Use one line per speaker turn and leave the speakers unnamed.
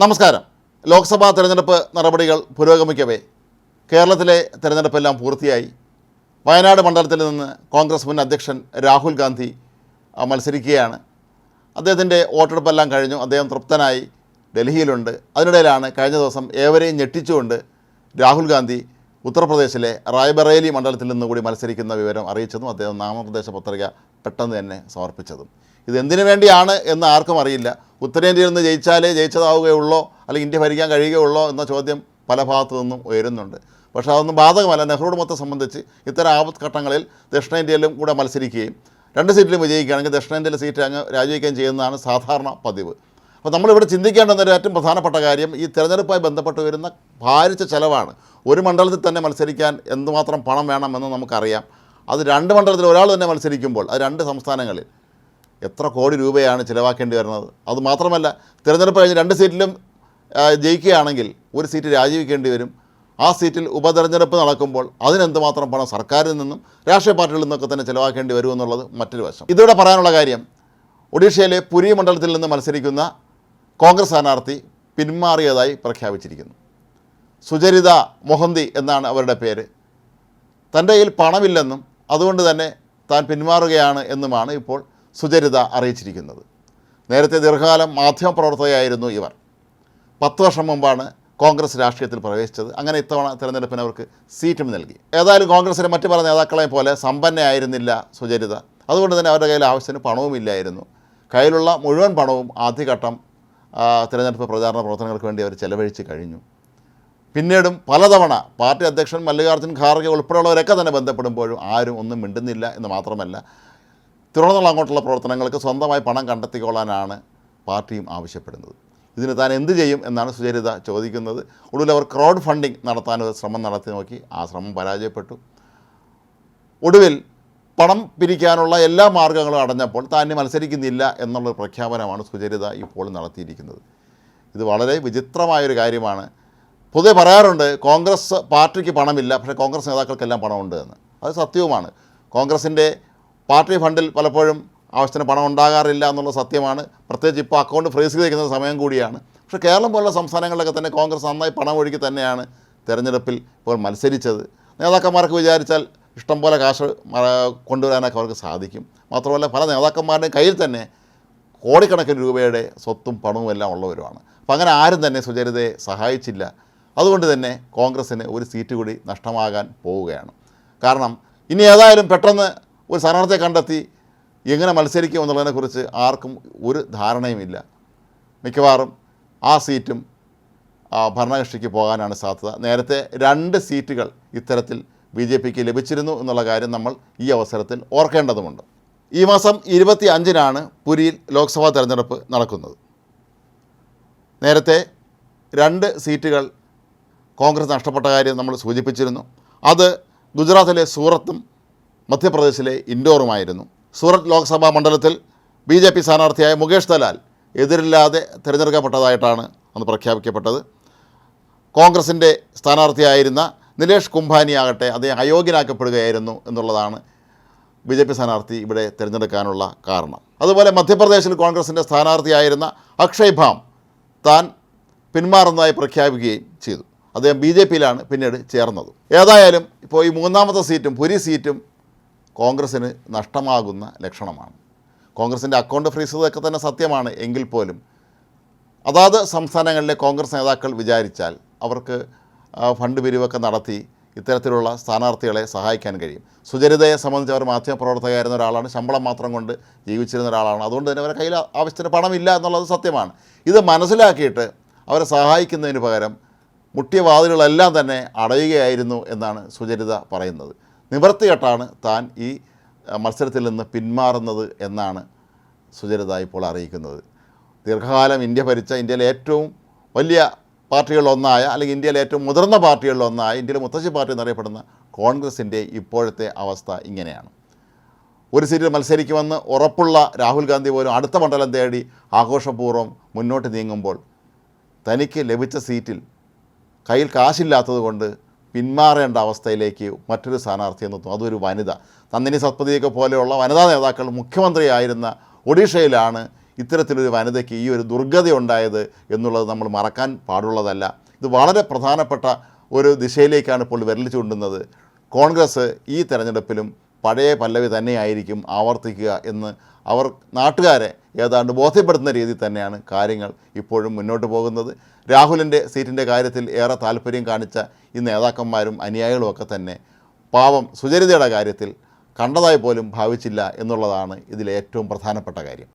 നമസ്കാരം. ലോക്സഭാ തെരഞ്ഞെടുപ്പ് നടപടികൾ പുരോഗമിക്കവേ. കേരളത്തിലെ തെരഞ്ഞെടുപ്പെല്ലാം പൂർത്തിയായി. വയനാട് മണ്ഡലത്തിൽ നിന്ന് കോൺഗ്രസ് മുൻ അധ്യക്ഷൻ രാഹുൽ ഗാന്ധി മത്സരിക്കുകയാണ്. അദ്ദേഹത്തിന്റെ വോട്ടെടുപ്പെല്ലാം കഴിഞ്ഞു. അദ്ദേഹം തൃപ്തനായി ഡൽഹിയിലുണ്ട്. അതിനിടയിലാണ് കഴിഞ്ഞ ദിവസം ഏവരെയും ഞെട്ടിച്ചുകൊണ്ട് രാഹുൽ ഗാന്ധി ഉത്തർപ്രദേശിലെ റായ്ബറേലി മണ്ഡലത്തിൽ നിന്നുകൂടി മത്സരിക്കുന്ന വിവരം അറിയിച്ചതും അദ്ദേഹം നാമനിർദ്ദേശ പത്രിക പെട്ടെന്ന് തന്നെ സമർപ്പിച്ചതും. ഇത് എന്തിനു വേണ്ടിയാണ് എന്ന് ആർക്കും അറിയില്ല. ഉത്തരേന്ത്യയിൽ നിന്ന് ജയിച്ചാലേ ജയിച്ചതാവുകയുള്ളോ അല്ലെങ്കിൽ ഇന്ത്യ ഭരിക്കാൻ കഴിയുകയുള്ളോ എന്ന ചോദ്യം പല ഭാഗത്തു നിന്നും ഉയരുന്നുണ്ട്. പക്ഷേ അതൊന്നും ബാധകമല്ല. നെഹ്റുവിനെ മൊത്തം സംബന്ധിച്ച് ഇത്തരം ആപത് ഘട്ടങ്ങളിൽ ദക്ഷിണേന്ത്യയിലും കൂടെ മത്സരിക്കുകയും രണ്ട് സീറ്റിലും വിജയിക്കുകയാണെങ്കിൽ ദക്ഷിണേന്ത്യയിലെ സീറ്റ് അങ്ങ് രാജിവെക്കുകയും ചെയ്യുന്നതാണ് സാധാരണ പതിവ്. അപ്പോൾ നമ്മളിവിടെ ചിന്തിക്കേണ്ടുന്ന ഒരു ഏറ്റവും പ്രധാനപ്പെട്ട കാര്യം ഈ തെരഞ്ഞെടുപ്പുമായി ബന്ധപ്പെട്ട് വരുന്ന ഭാരിച്ച ചിലവാണ്. ഒരു മണ്ഡലത്തിൽ തന്നെ മത്സരിക്കാൻ എന്തുമാത്രം പണം വേണമെന്ന് നമുക്കറിയാം. അത് രണ്ട് മണ്ഡലത്തിൽ ഒരാൾ തന്നെ മത്സരിക്കുമ്പോൾ അത് രണ്ട് സംസ്ഥാനങ്ങളിൽ എത്ര കോടി രൂപയാണ് ചിലവാക്കേണ്ടി വരുന്നത്? അതുമാത്രമല്ല തിരഞ്ഞെടുപ്പ് കഴിഞ്ഞ് രണ്ട് സീറ്റിലും ജയിക്കുകയാണെങ്കിൽ ഒരു സീറ്റ് രാജിവെക്കേണ്ടി വരും. ആ സീറ്റിൽ ഉപതെരഞ്ഞെടുപ്പ് നടക്കുമ്പോൾ അതിനെന്തുമാത്രം പണം സർക്കാരിൽ നിന്നും രാഷ്ട്രീയ പാർട്ടികളിൽ നിന്നൊക്കെ തന്നെ ചിലവാക്കേണ്ടി വരുമെന്നുള്ളത് മറ്റൊരു വശം. ഇതോടെ പറയാനുള്ള കാര്യം ഒഡീഷയിലെ പുരി മണ്ഡലത്തിൽ നിന്ന് മത്സരിക്കുന്ന കോൺഗ്രസ് സ്ഥാനാർത്ഥി പിന്മാറിയതായി പ്രഖ്യാപിച്ചിരിക്കുന്നു. സുചരിത മൊഹന്തി എന്നാണ് അവരുടെ പേര്. തന്റെ കയ്യിൽ പണമില്ലെന്നും അതുകൊണ്ട് തന്നെ താൻ പിന്മാറുകയാണ് എന്നുമാണ് ഇപ്പോൾ സുചരിത അറിയിച്ചിരിക്കുന്നത്. നേരത്തെ ദീർഘകാലം മാധ്യമപ്രവർത്തകയായിരുന്നു ഇവർ. പത്ത് വർഷം മുമ്പാണ് കോൺഗ്രസ് രാഷ്ട്രീയത്തിൽ പ്രവേശിച്ചത്. അങ്ങനെ ഇത്തവണ തിരഞ്ഞെടുപ്പിന് അവർക്ക് സീറ്റും നൽകി. ഏതായാലും കോൺഗ്രസിലെ മറ്റു പല നേതാക്കളെയും പോലെ സമ്പന്നയായിരുന്നില്ല സുചരിത. അതുകൊണ്ട് തന്നെ അവരുടെ കയ്യിൽ ആവശ്യത്തിന് പണവുമില്ലായിരുന്നു കയ്യിലുള്ള മുഴുവൻ പണവും ആദ്യഘട്ടം തിരഞ്ഞെടുപ്പ് പ്രചാരണ പ്രവർത്തനങ്ങൾക്ക് വേണ്ടി അവർ ചെലവഴിച്ച് കഴിഞ്ഞു. പിന്നീടും പലതവണ പാർട്ടി അധ്യക്ഷൻ മല്ലികാർജുൻ ഖാർഗെ ഉൾപ്പെടെയുള്ളവരൊക്കെ തന്നെ ബന്ധപ്പെടുമ്പോഴും ആരും ഒന്നും മിണ്ടുന്നില്ല എന്ന് മാത്രമല്ല തുടർന്നുള്ള അങ്ങോട്ടുള്ള പ്രവർത്തനങ്ങൾക്ക് സ്വന്തമായി പണം കണ്ടെത്തിക്കൊള്ളാനാണ് പാർട്ടിയും ആവശ്യപ്പെടുന്നത്. ഇതിന് താൻ എന്ത് ചെയ്യും എന്നാണ് സുചരിത ചോദിക്കുന്നത്. ഒടുവിൽ അവർ ക്രൗഡ് ഫണ്ടിങ് നടത്താൻ ഒരു ശ്രമം നടത്തി നോക്കി. ആ ശ്രമം പരാജയപ്പെട്ടു. ഒടുവിൽ പണം പിരിക്കാനുള്ള എല്ലാ മാർഗങ്ങളും അടഞ്ഞപ്പോൾ താൻ മത്സരിക്കുന്നില്ല എന്നുള്ളൊരു പ്രഖ്യാപനമാണ് സുചരിത ഇപ്പോൾ നടത്തിയിരിക്കുന്നത്. ഇത് വളരെ വിചിത്രമായൊരു കാര്യമാണ്. പൊതുവെ പറയാറുണ്ട് കോൺഗ്രസ് പാർട്ടിക്ക് പണമില്ല പക്ഷേ കോൺഗ്രസ് നേതാക്കൾക്കെല്ലാം പണമുണ്ട് എന്ന്. അത് സത്യവുമാണ്. കോൺഗ്രസിന്റെ പാർട്ടി ഫണ്ടിൽ പലപ്പോഴും ആവശ്യത്തിന് പണം ഉണ്ടാകാറില്ല എന്നുള്ള സത്യമാണ്. പ്രത്യേകിച്ച് ഇപ്പോൾ അക്കൗണ്ട് ഫ്രീസ് ചെയ്തിരിക്കുന്ന സമയം കൂടിയാണ്. പക്ഷേ കേരളം പോലുള്ള സംസ്ഥാനങ്ങളിലൊക്കെ തന്നെ കോൺഗ്രസ് നന്നായി പണം ഒഴുക്കി തന്നെയാണ് തെരഞ്ഞെടുപ്പിൽ ഇപ്പോൾ മത്സരിച്ചത്. നേതാക്കന്മാർക്ക് വിചാരിച്ചാൽ ഇഷ്ടം പോലെ കാശ് കൊണ്ടുവരാനൊക്കെ അവർക്ക് സാധിക്കും. മാത്രമല്ല പല നേതാക്കന്മാരുടെയും കയ്യിൽ തന്നെ കോടിക്കണക്കിന് രൂപയുടെ സ്വത്തും പണവും എല്ലാം ഉള്ളവരുമാണ്. അപ്പം അങ്ങനെ ആരും തന്നെ സുചരിതയെ സഹായിച്ചില്ല. അതുകൊണ്ട് തന്നെ കോൺഗ്രസ്സിന് ഒരു സീറ്റ് കൂടി നഷ്ടമാകാൻ പോവുകയാണ്. കാരണം ഇനി ഏതായാലും പെട്ടെന്ന് ഒരു സ്ഥാനാർത്ഥിയെ കണ്ടെത്തി എങ്ങനെ മത്സരിക്കും എന്നുള്ളതിനെക്കുറിച്ച് ആർക്കും ഒരു ധാരണയുമില്ല മിക്കവാറും ആ സീറ്റും ഭരണകക്ഷിക്ക് പോകാനാണ് സാധ്യത. നേരത്തെ രണ്ട് സീറ്റുകൾ ഇത്തരത്തിൽ ബി ജെ പിക്ക് ലഭിച്ചിരുന്നു എന്നുള്ള കാര്യം നമ്മൾ ഈ അവസരത്തിൽ ഓർക്കേണ്ടതുണ്ട് ഈ മാസം ഇരുപത്തി അഞ്ചിനാണ് പുരിയിൽ ലോക്സഭാ തെരഞ്ഞെടുപ്പ് നടക്കുന്നത്. നേരത്തെ രണ്ട് സീറ്റുകൾ കോൺഗ്രസ് നഷ്ടപ്പെട്ട കാര്യം നമ്മൾ സൂചിപ്പിച്ചിരുന്നു. അത് ഗുജറാത്തിലെ സൂറത്തും മധ്യപ്രദേശിലെ ഇൻഡോറുമായിരുന്നു. സൂറത്ത് ലോക്സഭാ മണ്ഡലത്തിൽ ബി ജെ പി സ്ഥാനാർത്ഥിയായ മുകേഷ് ദലാൽ എതിരില്ലാതെ തിരഞ്ഞെടുക്കപ്പെട്ടതായിട്ടാണ് അന്ന് പ്രഖ്യാപിക്കപ്പെട്ടത്. കോൺഗ്രസിന്റെ സ്ഥാനാർത്ഥിയായിരുന്ന നിലേഷ് കുംഭാനി ആകട്ടെ അദ്ദേഹം അയോഗ്യനാക്കപ്പെടുകയായിരുന്നു എന്നുള്ളതാണ് ബി ജെ പി സ്ഥാനാർത്ഥി ഇവിടെ തിരഞ്ഞെടുക്കാനുള്ള കാരണം. അതുപോലെ മധ്യപ്രദേശിൽ കോൺഗ്രസിന്റെ സ്ഥാനാർത്ഥിയായിരുന്ന അക്ഷയ് ഭാം താൻ പിന്മാറുന്നതായി പ്രഖ്യാപിക്കുകയും ചെയ്തു. അദ്ദേഹം ബി ജെ പിയിലാണ് പിന്നീട് ചേർന്നത്. ഏതായാലും ഇപ്പോൾ ഈ മൂന്നാമത്തെ സീറ്റും പുരി സീറ്റും കോൺഗ്രസ്സിന് നഷ്ടമാകുന്ന ലക്ഷണമാണ്. കോൺഗ്രസിന്റെ അക്കൗണ്ട് ഫ്രീസ് ചെയ്തതൊക്കെ തന്നെ സത്യമാണ് എങ്കിൽ പോലും. അതാത് സംസ്ഥാനങ്ങളിലെ കോൺഗ്രസ് നേതാക്കൾ വിചാരിച്ചാൽ അവർക്ക് ഫണ്ട് പിരിവൊക്കെ നടത്തി ഇത്തരത്തിലുള്ള സ്ഥാനാർത്ഥികളെ സഹായിക്കാൻ കഴിയും. സുചരിതയെ സംബന്ധിച്ച് അവർ മാധ്യമപ്രവർത്തകയായിരുന്ന ഒരാളാണ്. ശമ്പളം മാത്രം കൊണ്ട് ജീവിച്ചിരുന്ന ഒരാളാണ്. അതുകൊണ്ട് തന്നെ അവരുടെ കയ്യിൽ ആവശ്യത്തിന് പണമില്ല എന്നുള്ളത് സത്യമാണ്. ഇത് മനസ്സിലാക്കിയിട്ട് അവരെ സഹായിക്കുന്നതിന് പകരം മുട്ടിയ വാതിലുകളെല്ലാം തന്നെ അടയുകയായിരുന്നു എന്നാണ് സുചരിത പറയുന്നത്. നിവർത്തികെട്ടാണ് താൻ ഈ മത്സരത്തിൽ നിന്ന് പിന്മാറുന്നത് എന്നാണ് സുചരിത ഇപ്പോൾ അറിയിക്കുന്നത്. ദീർഘകാലം ഇന്ത്യ ഭരിച്ച ഇന്ത്യയിലെ ഏറ്റവും വലിയ പാർട്ടികളിലൊന്നായ അല്ലെങ്കിൽ ഇന്ത്യയിലെ ഏറ്റവും മുതിർന്ന പാർട്ടികളിലൊന്നായ ഇന്ത്യയിലെ മുത്തശ്ശി പാർട്ടി എന്നറിയപ്പെടുന്ന കോൺഗ്രസിന്റെ ഇപ്പോഴത്തെ അവസ്ഥ ഇങ്ങനെയാണ്. ഒരു സീറ്റിൽ മത്സരിക്കുമെന്ന് ഉറപ്പുള്ള രാഹുൽ ഗാന്ധി പോലും അടുത്ത മണ്ഡലം തേടി ആഘോഷപൂർവം മുന്നോട്ട് നീങ്ങുമ്പോൾ തനിക്ക് ലഭിച്ച സീറ്റിൽ കയ്യിൽ കാശില്ലാത്തത് കൊണ്ട് പിന്മാറേണ്ട അവസ്ഥയിലേക്ക് മറ്റൊരു സ്ഥാനാർത്ഥിയെ നിർത്തും അതൊരു വനിത. നന്ദിനി സത്പതിയൊക്കെ പോലെയുള്ള വനിതാ നേതാക്കൾ മുഖ്യമന്ത്രിയായിരുന്ന ഒഡീഷയിലാണ് ഇത്തരത്തിലൊരു വനിതയ്ക്ക് ഈ ഒരു ദുർഗതി ഉണ്ടായത് എന്നുള്ളത് നമ്മൾ മറക്കാൻ പാടുള്ളതല്ല. ഇത് വളരെ പ്രധാനപ്പെട്ട ഒരു ദിശയിലേക്കാണ് ഇപ്പോൾ വിരൽ ചൂണ്ടുന്നത്. കോൺഗ്രസ് ഈ തെരഞ്ഞെടുപ്പിലും പഴയ പല്ലവി തന്നെയായിരിക്കും ആവർത്തിക്കുക എന്ന് അവർ നാട്ടുകാരെ ഏതാണ്ട് ബോധ്യപ്പെടുത്തുന്ന രീതിയിൽ തന്നെയാണ് കാര്യങ്ങൾ ഇപ്പോഴും മുന്നോട്ട് പോകുന്നത്. രാഹുലിന്റെ സീറ്റിന്റെ കാര്യത്തിൽ ഏറെ താല്പര്യം കാണിച്ച ഈ നേതാക്കന്മാരും അനുയായികളും ഒക്കെ തന്നെ പാവം സുചരിതയുടെ കാര്യത്തിൽ കണ്ടതായി പോലും ഭാവിച്ചില്ല എന്നുള്ളതാണ് ഇതിലെ ഏറ്റവും പ്രധാനപ്പെട്ട കാര്യം.